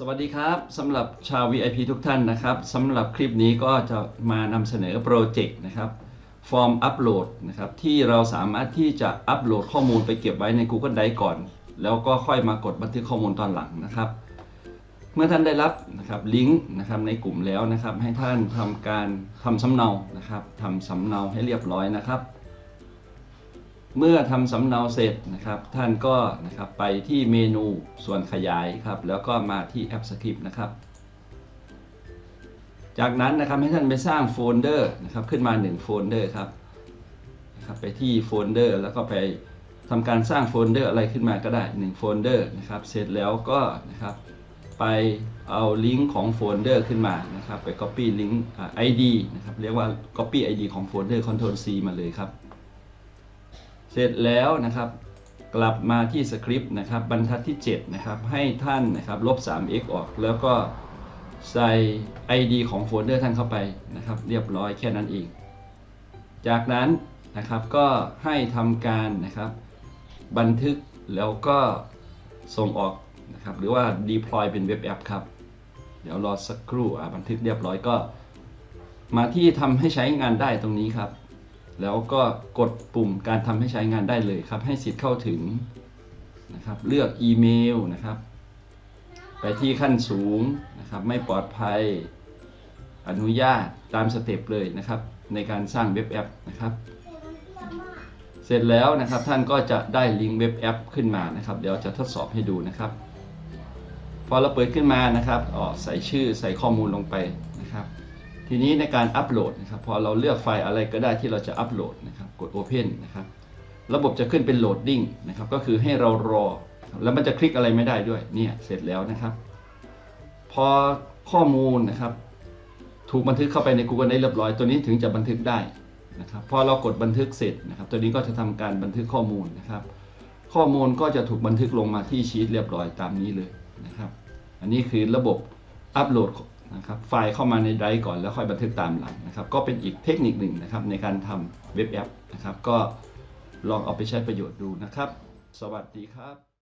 สวัสดีครับสำหรับชาว VIP ทุกท่านนะครับสำหรับคลิปนี้ก็จะมานำเสนอโปรเจกต์นะครับฟอร์มอัปโหลดนะครับที่เราสามารถที่จะอัปโหลดข้อมูลไปเก็บไว้ใน Google Drive ก่อน แล้วก็ค่อยมากดบันทึกข้อมูลตอนหลังนะครับ เมื่อท่านได้รับนะครับลิงก์นะครับในกลุ่มแล้วนะครับ ให้ท่านทำการทำสำเนานะครับทำสำเนาให้เรียบร้อยนะครับ เมื่อทำสำเนาเสร็จนะครับ ท่านก็นะครับไปที่เมนูส่วนขยายครับ แล้วก็มาที่แอปสคริปต์นะครับ จากนั้นนะครับให้ท่านไปสร้างโฟลเดอร์นะครับขึ้นมา 1 โฟลเดอร์ครับนะครับไปที่โฟลเดอร์แล้วก็ไปทำการสร้างโฟลเดอร์อะไรขึ้นมาก็ได้1โฟลเดอร์นะครับ เสร็จแล้วก็นะครับไปเอาลิงก์ของโฟลเดอร์ขึ้นมานะครับ ไป Copy ลิงก์อ่า ID นะครับ เรียกว่า Copy ID ของโฟลเดอร์ Ctrl C มาเลยครับ เสร็จแล้วนะครับกลับมาที่สคริปต์นะครับบรรทัดที่7นะครับให้ท่านนะครับลบ 3x ออกแล้วก็ใส่ ID ของโฟลเดอร์ท่านเข้าไปนะครับเรียบร้อยแค่นั้นเอง จากนั้นนะครับก็ให้ทำการนะครับบันทึกแล้วก็ส่งออกนะครับหรือว่า deploy เป็นเว็บแอปครับ เดี๋ยวรอสักครู่อะบันทึกเรียบร้อยก็ มาที่ทำให้ใช้งานได้ตรงนี้ครับ แล้วก็กดปุ่มการทำให้ใช้งานได้เลยครับ ให้สิทธิ์เข้าถึงนะครับ เลือกอีเมลนะครับ ไปที่ขั้นสูงนะครับ ไม่ปลอดภัย อนุญาตตามสเต็ปเลยนะครับ ในการสร้างเว็บแอปนะครับ เสร็จแล้วนะครับท่านก็จะได้ลิงก์เว็บแอปขึ้นมานะครับ เดี๋ยวจะทดสอบให้ดูนะครับ พอเราเปิดขึ้นมานะครับออใส่ชื่อใส่ข้อมูลลงไปนะครับ ทีนี้ในการอัปโหลดนะครับพอเราเลือกไฟล์อะไรก็ได้ที่เราจะอัปโหลดนะครับกด Open นะครับระบบจะขึ้นเป็นโหลดดิ้งนะครับก็คือให้เรารอ แล้วมันจะคลิกอะไรไม่ได้ด้วยเนี่ยเสร็จแล้วนะครับ พอข้อมูลนะครับ ถูกบันทึกเข้าไปใน Google ได้เรียบร้อย ตัวนี้ถึงจะบันทึกได้นะครับพอเรากดบันทึกเสร็จนะครับ ตัวนี้ก็จะทำการบันทึกข้อมูลนะครับ ข้อมูลก็จะถูกบันทึกลงมาที่ชีตเรียบร้อยตามนี้เลยนะครับ อันนี้คือระบบอัปโหลด นะครับไฟล์เข้ามาในไดรฟ์ก่อนแล้วค่อยบันทึกตามหลังนะครับก็เป็นอีกเทคนิคหนึ่งนะครับในการทำเว็บแอปนะครับก็ลองเอาไปใช้ประโยชน์ดูนะครับ สวัสดีครับ